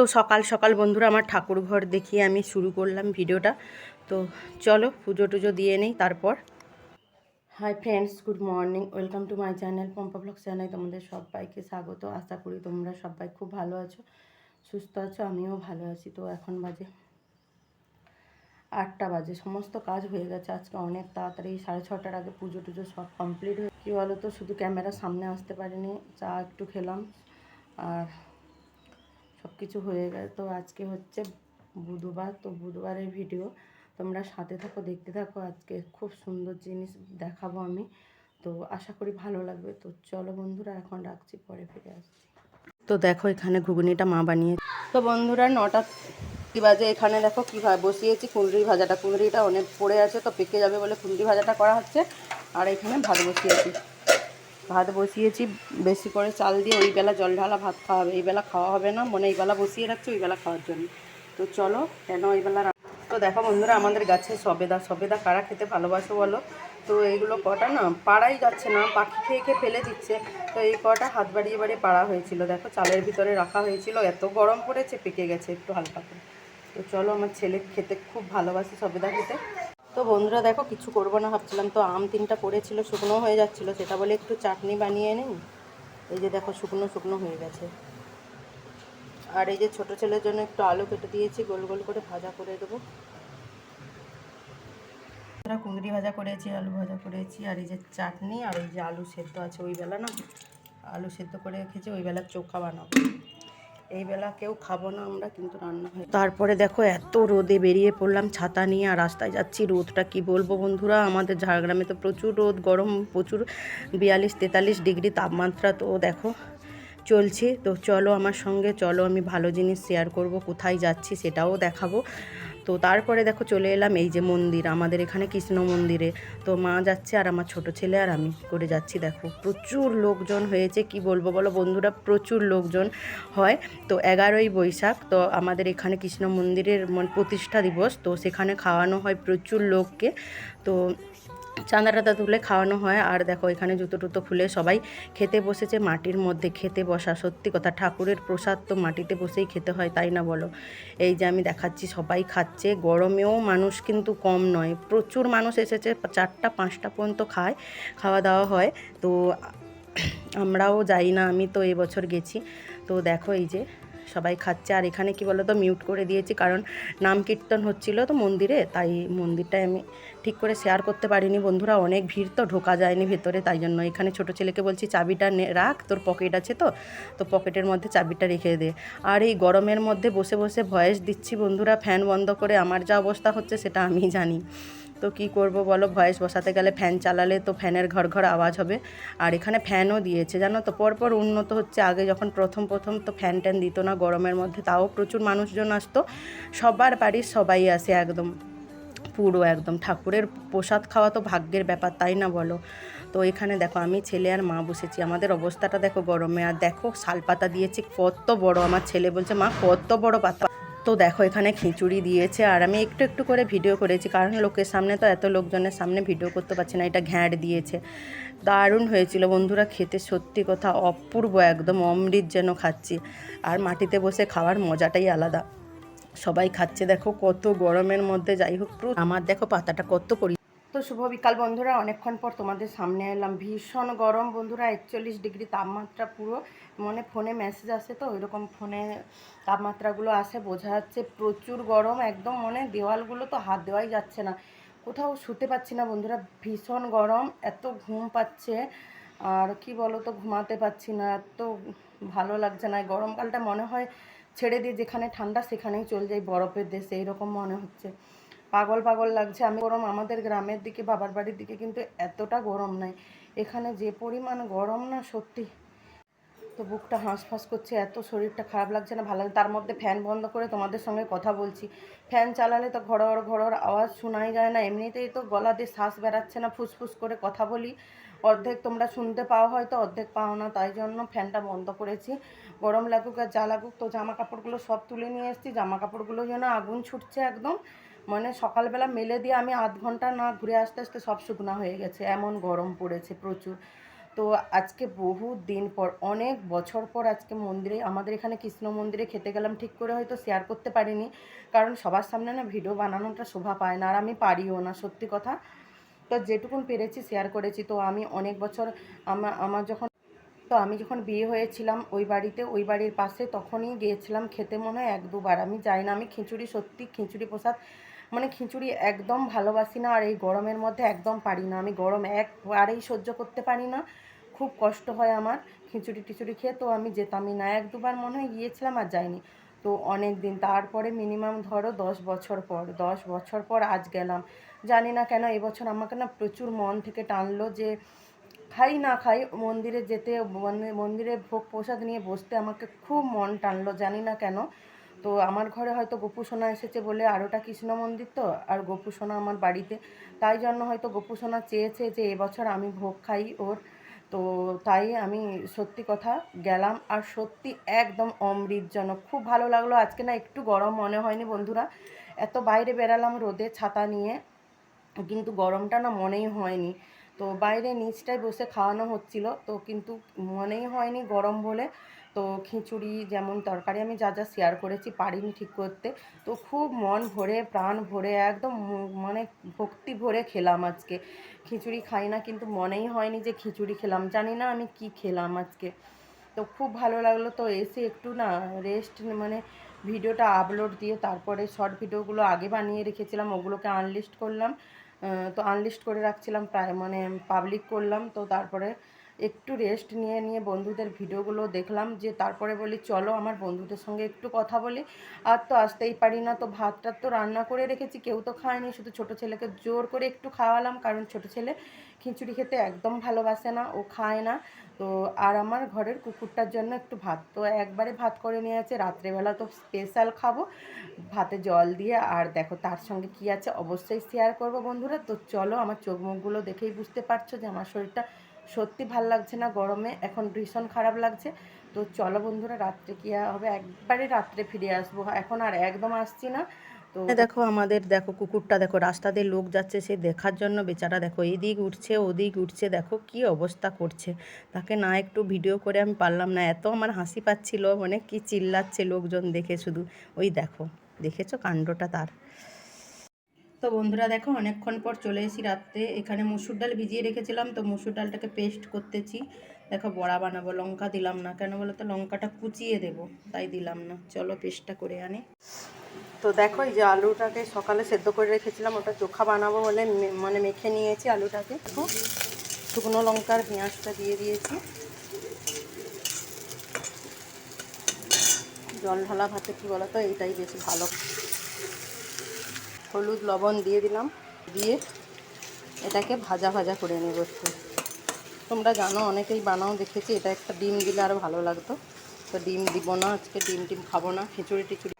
তো সকাল সকাল বন্ধুরা আমার ঠাকুর ঘর দেখিয়ে আমি শুরু করলাম ভিডিওটা। তো চলো পুজো টুজো দিয়ে নেই, তারপর। Hi friends good morning welcome to my channel Pampa blog channel তোমাদের সবাইকে স্বাগত। আশা করি তোমরা সবাই খুব ভালো আছো, সুস্থ আছো, আমিও ভালো আছি। তো এখন বাজে আটটা বাজে, সমস্ত কাজ হয়ে গেছে আজকে অনেক তাড়াতাড়ি, সাড়ে ছটার আগে পুজো টুজো সব কমপ্লিট হয়ে কী বলো তো শুধু ক্যামেরার সামনে আসতে পারিনি, চা একটু খেলাম, আর সব কিছু হয়ে গেছে তো আজকে হচ্ছে বুধবার, তো বুধবারের ভিডিও তোমরা সাথে থাকো, দেখতে থাকো। আজকে খুব সুন্দর জিনিস দেখাবো আমি। তো আশা করি ভালো লাগবে। তো চলো বন্ধুরা, এখন রাখছি, পরে ফিরে আসছি। তো দেখো, এখানে ঘুগনিটা মা বানিয়ে তো বন্ধুরা, নটা কি বাজে। এখানে দেখো কী বসিয়েছি কুঁদরি ভাজাটা। কুঁদরিটা অনেক পড়ে আছে, তো পেকে যাবে বলে কুঁদরি ভাজাটা করা হচ্ছে। আর এখানে ভাত বসিয়েছি। ভাত বসিয়েছি, বেশি করে চাল দিয়ে ওই বেলা জল ঢালা ভাত খাওয়া হবে। এই বেলা খাওয়া হবে না, মনে এই বেলা বসিয়ে রাখছি, ওই বেলা খাওয়ার জন্য। তো চলো, কেন ওই বেলা তো দেখো বন্ধুরা, আমাদের গাছে সবেদা সবেদা কারা খেতে ভালোবাসো বলো? তো এইগুলো কটা না, পাড়াই যাচ্ছে না, পাখি খেয়ে খেয়ে ফেলে দিচ্ছে। তো এই কটা হাত বাড়িয়ে বাড়িয়ে পাড়া হয়েছিল। দেখো চালের ভিতরে রাখা হয়েছিল, এত গরম পড়েছে, পেকে গেছে একটু হালকা করে। তো চলো, আমার ছেলে খেতে খুব ভালোবাসে সবেদা খেতে। তো বন্ধুরা দেখো, কিছু করব না, ভাবছিলাম তো আম তিনটা পড়েছিল, শুকনো হয়ে যাচ্ছিল, সেটা বলে একটু চাটনি বানিয়ে নিই। এই যে দেখো, শুকনো শুকনো হয়ে গেছে। আর এই যে ছোট ছেলের জন্য একটু আলু কেটে দিয়েছি, গোল গোল করে ভাজা করে দেবো। কুঁদরি ভাজা করেছি, আলু ভাজা করেছি, আর এই যে চাটনি, আর এই যে আলু সেদ্ধ আছে ওই বেলা না, আলু সেদ্ধ করে রেখেছি, ওই বেলা চোখা বানাবো। এই বেলা কেউ খাব না, আমরা কিন্তু রান্না হয় তারপরে দেখো এত রোদে বেরিয়ে পড়লাম ছাতা নিয়ে আর রাস্তায় যাচ্ছি। রোদটা কি বলব বন্ধুরা? আমাদের ঝাড়গ্রামে তো প্রচুর রোদ, গরম প্রচুর, বিয়াল্লিশ তেতাল্লিশ ডিগ্রি তাপমাত্রা। তো দেখো, চলছে। তো চলো আমার সঙ্গে, চলো আমি ভালো জিনিস শেয়ার করব, কোথায় যাচ্ছি সেটাও দেখাবো। তো তারপরে দেখো চলে এলাম এই যে মন্দির, আমাদের এখানে কৃষ্ণ মন্দিরে। তো মা যাচ্ছে আর আমার ছোট ছেলে আর আমি করে যাচ্ছি, দেখো। প্রচুর লোকজন হয়েছে, কি বলব বলো বন্ধুরা, প্রচুর লোকজন হয়। তো এগারোই বৈশাখ, তো আমাদের এখানে কৃষ্ণ মন্দিরের মানে প্রতিষ্ঠা দিবস, তো সেখানে খাওয়ানো হয় প্রচুর লোককে। তো চাঁদা টাদা তুলে খাওয়ানো হয়। আর দেখো, এখানে জুতো টুতো খুলে সবাই খেতে বসেছে মাটির মধ্যে খেতে বসা। সত্যি কথা, ঠাকুরের প্রসাদ তো মাটিতে বসেই খেতে হয়, তাই না বলো? এই যে আমি দেখাচ্ছি, সবাই খাচ্ছে। গরমেও মানুষ কিন্তু কম নয়, প্রচুর মানুষ এসেছে, চারটা, পাঁচটা পর্যন্ত খায়, খাওয়া দাওয়া হয়। তো আমরাও যাই না, আমি তো এবছর গেছি। তো দেখো এই যে সবাই খাচ্ছে। আর এখানে কি বলো তো মিউট করে দিয়েছি, কারণ নাম কীর্তন হচ্ছিল তো মন্দিরে, তাই মন্দিরটায় আমি ঠিক করে শেয়ার করতে পারিনি। বন্ধুরা, অনেক ভিড় তো, ঢোকা যায়নি ভেতরে, তাই জন্য এখানে ছোট ছেলেকে বলছি, চাবিটা রাখ, তোর পকেট আছে তো? তো পকেটের মধ্যে চাবিটা রেখে দে। আর এই গরমের মধ্যে বসে বসে ভয়েস দিচ্ছি বন্ধুরা ফ্যান বন্ধ করে, আমার যা অবস্থা হচ্ছে, সেটা আমি জানি। তো কি করব বলো? ভয়েস বসাতে গেলে ফ্যান চালালে তো ফ্যানের ঘর ঘর আওয়াজ হবে। আর এখানে ফ্যানও দিয়েছে, জানো তো? পরপর উন্নত হচ্ছে। আগে যখন প্রথম প্রথম তো ফ্যান ট্যান দিত না গরমের মধ্যে, তাও প্রচুর মানুষজন আসতো। সবার বাড়ির সবাই আসে একদম, পুরো একদম। ঠাকুরের প্রসাদ খাওয়া তো ভাগ্যের ব্যাপার, তাই না বলো? তো এখানে দেখো, আমি ছেলে আর মা বসেছি। আমাদের অবস্থাটা দেখো গরমে। আর দেখো, শালপাতা দিয়েছি, কত বড়। আমার ছেলে বলছে, মা, কত বড় পাতা। তো দেখো, এখানে খিচুড়ি দিয়েছে আর আমি একটু একটু করে ভিডিও করেছি। কারণ লোকের সামনে তো এত লোকজনের সামনে ভিডিও করতে পারছি না, এটা ঘ্যাঁট দিয়েছে। দারুণ হয়েছিল বন্ধুরা, খেতে সত্যি কথা অপূর্ব, একদম অমৃত যেন খাচ্ছি। আর মাটিতে বসে খাওয়ার মজাটাই আলাদা। সবাই খাচ্ছে, দেখো কত গরমের মধ্যে, যাই হোক আমার দেখো পাতাটা কত পরি তো শুভ বিকাল বন্ধুরা। অনেকক্ষণ পর তোমাদের সামনে এলাম। ভীষণ গরম বন্ধুরা, একচল্লিশ ডিগ্রি তাপমাত্রা পুরো। মনে ফোনে মেসেজ আসে তো, ওইরকম ফোনে তাপমাত্রাগুলো আসে, বোঝা যাচ্ছে প্রচুর গরম। একদম মনে দেওয়ালগুলো তো হাত দেওয়াই যাচ্ছে না। কোথাও শুতে পাচ্ছি না বন্ধুরা, ভীষণ গরম, এত ঘুম পাচ্ছে। আর কি বলো তো ঘুমাতে পাচ্ছি না, এত ভালো লাগছে না। গরমকালটা মনে হয় ছেড়ে দিয়ে যেখানে ঠান্ডা সেখানেই চলে যাই বরফের দেশে, এইরকম মনে হচ্ছে। পাগল পাগল লাগছে। আমি গরম আমাদের গ্রামের দিকে, বাবার বাড়ির দিকে কিন্তু এতটা গরম নাই। এখানে যে পরিমাণ গরম না সত্যি। তো বুকটা হাঁসফাঁস করছে, এত শরীরটা খারাপ লাগছে না, ভালো তার মধ্যে ফ্যান বন্ধ করে তোমাদের সঙ্গে কথা বলছি। ফ্যান চালালে তো ঘড়র ঘড়র আওয়াজ শোনাই যায় না। এমনিতেই তো গলা দিয়ে শ্বাস বেরাচ্ছে না, ফুসফুস করে কথা বলি। অর্ধেক তোমরা শুনতে পাও হয়তো, অর্ধেক পাও না। তাই জন্য ফ্যানটা বন্ধ করেছি। গরম লাগুক আর যা লাগুক, তো জামা কাপড়গুলো সব তুলে নিয়ে এসেছি। জামা কাপড়গুলো যেন আগুন ছুটছে একদম। মানে সকালবেলা মেলে দিয়ে আমি আধ ঘণ্টা না ঘুরে আসতে আসতে সব শুকনা হয়ে গেছে, এমন গরম পড়েছে প্রচুর। তো আজকে বহু দিন পর, অনেক বছর পর আজকে মন্দিরে, আমাদের এখানে কৃষ্ণ মন্দিরে খেতে গেলাম, ঠিক করে হয়তো শেয়ার করতে পারিনি, কারণ সবার সামনে না ভিডিও বানানোটা শোভা পায় না, আর আমি পারিও না, সত্যি কথা। তো যেটুকুন পেরেছি শেয়ার করেছি, তো আমি অনেক বছর আমার আমার যখন, তো আমি যখন বিয়ে হয়েছিলাম ওই বাড়িতে, ওই বাড়ির পাশে তখনই গিয়েছিলাম, খেতে মনে হয় এক দুবার, আমি যাই না, আমি খিচুড়ি সত্যি খিচুড়ি প্রসাদ মানে খিচুড়ি একদম ভালোবাসি না, আর এই গরমের মধ্যে একদম পারি না। আমি গরম একবারেই সহ্য করতে পারি না। খুব কষ্ট হয় আমার খিচুড়ি টিচুড়ি খেয়ে। তো আমি যেতামই না, এক দুবার মনে হয় গিয়েছিলাম আর যাইনি। তো অনেক দিন তারপরে মিনিমাম ধরো দশ বছর পর, দশ বছর পর আজ গেলাম। জানি না কেন এবছর আমাকে না প্রচুর মন থেকে টানলো যে খাই না খাই মন্দিরে যেতে মানে মন্দিরে ভোগ প্রসাদ নিয়ে বসতে আমাকে খুব মন টানলো, জানি না কেন। তো আমার ঘরে হয়তো গোপুসোনা এসেছে বলে আরোটা কৃষ্ণ মন্দির তো, আর গোপুসোনা আমার বাড়িতে। তাই জন্য হয়তো গোপুসোনা চেয়েছে যে এবছর আমি ভোগ খাই ওর। তো তাই আমি সত্যি কথা গেলাম, আর সত্যি একদম অমৃতজনক। খুব ভালো লাগল, আজকে না একটু গরম মনে হয়নি বন্ধুরা। এত বাইরে বেরালাম রোদে ছাতা নিয়ে, কিন্তু গরমটা না মনেই হয়নি। তো বাইরে নিচটায় বসে খাওয়ানো হচ্ছিল, তো কিন্তু মনেই হয়নি গরম বলে। তো খিচুড়ি যেমন তরকারি আমি যা যা শেয়ার করেছি পারিনি ঠিক করতে। তো খুব মন ভরে, প্রাণ ভরে, একদম মানে ভক্তি ভরে খেলাম আজকে। খিচুড়ি খাই না কিন্তু মনেই হয়নি যে খিচুড়ি খেলাম। জানি না আমি কি খেলাম আজকে। তো খুব ভালো লাগল তো এসে একটু না রেস্ট মানে ভিডিওটা আপলোড দিয়ে তারপরে শর্ট ভিডিওগুলো আগে বানিয়ে রেখেছিলাম, ওগুলোকে আনলিস্ট করলাম। তো আনলিস্ট করে রাখছিলাম প্রায় মানে পাবলিক করলাম। তো তারপরে একটু রেস্ট নিয়ে নিয়ে বন্ধুদের ভিডিওগুলো দেখলাম, যে তারপরে বলি, চলো আমার বন্ধুদের সঙ্গে একটু কথা বলি। আর তো আসতেই পারি না, তো ভাতটা তো রান্না করে রেখেছি, কেউ তো খায়নি, শুধু ছোট ছেলেকে জোর করে একটু খাওয়ালাম, কারণ ছোট ছেলে খিচুড়ি খেতে একদম ভালোবাসে না, ও খায় না। তো আর আমার ঘরের কুকুরটার জন্য একটু ভাত, তো একবারে ভাত করে নিয়ে আছে রাত্রেবেলা তো স্পেশাল খাব। ভাতে জল দিয়ে, আর দেখো তার সঙ্গে কি আছে, অবশ্যই শেয়ার করব বন্ধুরা। তো চলো আমার চোখ মুখগুলো দেখেই বুঝতে পারছ যে আমার শরীরটা সত্যি ভালো লাগছে না গরমে, এখন ভীষণ খারাপ লাগছে। তো চলো বন্ধুরা, রাত্রে কি হবে? একবারে রাত্রে ফিরে আসব। এখন আর একদম আসছি না। তো দেখো আমাদের, দেখো কুকুরটা, দেখো রাস্তা দিয়ে লোক যাচ্ছে, সে দেখার জন্য বেচারা দেখো এদিক উঠছে, ওদিক উঠছে, দেখো কি অবস্থা করছে। তাকে না একটু ভিডিও করে আমি পারলাম না। এত আমার হাসি পাচ্ছিল মানে কি চিল্লাচ্ছে লোকজন দেখে শুধু। ওই দেখো, দেখেছ কাণ্ডটা তার? তো বন্ধুরা দেখো, অনেকক্ষণ পর চলে এসেছি রাত্রে। এখানে মুসুর ডাল ভিজিয়ে রেখেছিলাম, তো মুসুর ডালটাকে পেস্ট করতেছি। দেখো, বড়া বানাবো, লঙ্কা দিলাম না কেন বলো তো লঙ্কাটা কুচিয়ে দেবো, তাই দিলাম না। চলো পেস্টটা করে আনি। তো দেখো, এই যে আলুটাকে সকালে সেদ্ধ করে রেখেছিলাম, ওটা চোখা বানাবো বলে মানে মেখে নিয়েছি আলুটাকে। দেখো, শুকনো লঙ্কার পেঁয়াজটা দিয়ে দিয়েছি। জল ঢালা ভাতে কী বলো তো এইটাই বেশি ভালো। হলুদ লবণ দিয়ে দিলাম, দিয়ে এটাকে ভাজা ভাজা করে নেব একটু। তোমরা জানো, অনেকেই বানাও, দেখেছি, এটা একটা ডিম দিলে আরও ভালো লাগতো। তো ডিম দিব না, আজকে ডিম টিম খাব না, খিচুড়ি টিচুড়ি।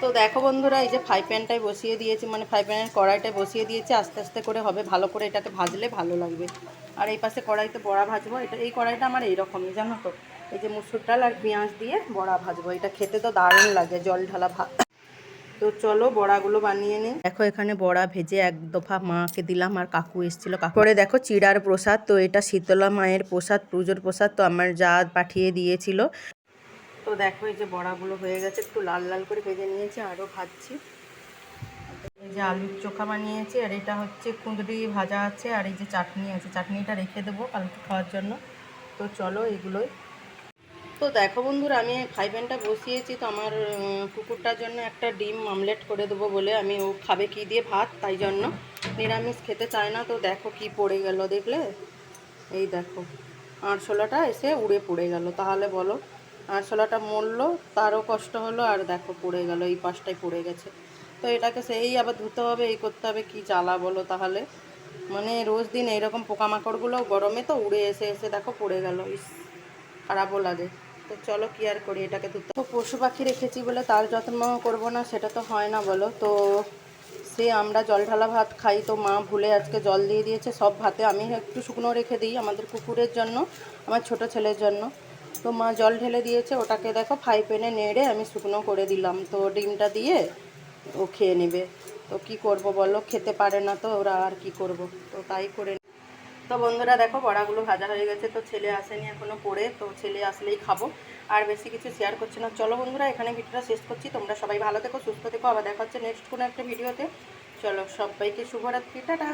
তো দেখো বন্ধুরা, এই যে ফ্রাই প্যানটাই বসিয়ে দিয়েছি মানে ফ্রাই প্যানের কড়াইটায় বসিয়ে দিয়েছি, আস্তে আস্তে করে হবে, ভালো করে এটাকে ভাজলে ভালো লাগবে। আর এই পাশে কড়াইতে বড়া ভাজবো, এটা, এই কড়াইটা আমার এইরকমই, জানো তো? এই যে মুসুর ডাল আর পেঁয়াজ দিয়ে বড়া ভাজবো, এটা খেতে তো দারুণ লাগে, জল ঢালা ভাত তো চলো বড়াগুলো বানিয়ে নিই। দেখো এখানে বড়া ভেজে এক দফা মাকে দিলাম আর কাকু এসেছিল। কাকু করে দেখো চিড়ার প্রসাদ, তো এটা শীতলা মায়ের প্রসাদ, পুজোর প্রসাদ, তো আমার যা পাঠিয়ে দিয়েছিল। তো দেখো এই যে বড়াগুলো হয়ে গেছে, একটু লাল লাল করে ভেজে নিয়েছি, আরও ভাজছি। এই যে আলুর চোখা বানিয়েছি, আর এটা হচ্ছে কুঁদরি ভাজা আছে, আর এই যে চাটনি আছে। চাটনিটা রেখে দেবো কালকে খাওয়ার জন্য। তো চলো এগুলোই তো দেখো বন্ধুরা, আমি ফ্রাই প্যানটা বসিয়েছি, তো আমার কুকুরটার জন্য একটা ডিম আমলেট করে দেবো বলে আমি, ও খাবে কি দিয়ে ভাত, তাই জন্য। নিরামিষ খেতে চায় না, তো দেখো কি পড়ে গেল দেখলে। এই দেখো, আরশোলাটা এসে উড়ে পড়ে গেল, তাহলে বলো। আরশোলাটা মরলো, তারও কষ্ট হলো, আর দেখো পড়ে গেল, এই পাশটায় পড়ে গেছে। তো এটাকে সেই আবার ধুতে হবে, এই করতে হবে, কি জ্বালা বলো তাহলে। মানে রোজ দিন এইরকম পোকামাকড়গুলো গরমে তো উড়ে এসে এসে দেখো পড়ে গেল, ইস, খারাপও লাগে। তো চলো কি আর করি, এটাকে তো তো পশু পাখি রেখেছি বলে তার যত্ন করব না, সেটা তো হয় না বলো। তো সে আমরা জল ঢালা ভাত খাই, তো মা ভুলে আজকে জল দিয়ে দিয়েছে, সব ভাতে আমি একটু শুকনো রেখে দিই আমাদের কুকুরের জন্য, আমার ছোট ছেলের জন্য। তো মা জল ঢেলে দিয়েছে, ওটাকে দেখো ফ্রাই প্যানে নেড়ে আমি শুকনো করে দিলাম। তো ডিমটা দিয়ে ও খেয়ে নেবে। তো কি করব বলো, খেতে পারে না তো, ওরা আর কি করব? তো তাই করে তো বন্ধুরা দেখো, বড়াগুলো ভাজা হয়ে গেছে, তো ছেলে আসেনি এখনও পড়ে, তো ছেলে আসলেই খাব। আর বেশি কিছু শেয়ার করছে না। চলো বন্ধুরা, এখানে ভিডিওটা শেষ করছি। তোমরা সবাই ভালো থেকো, সুস্থ থেকো। আবার দেখা হচ্ছে নেক্সট কোনো একটা ভিডিওতে চলো, সবাইকে শুভরাত্রি। টাটা!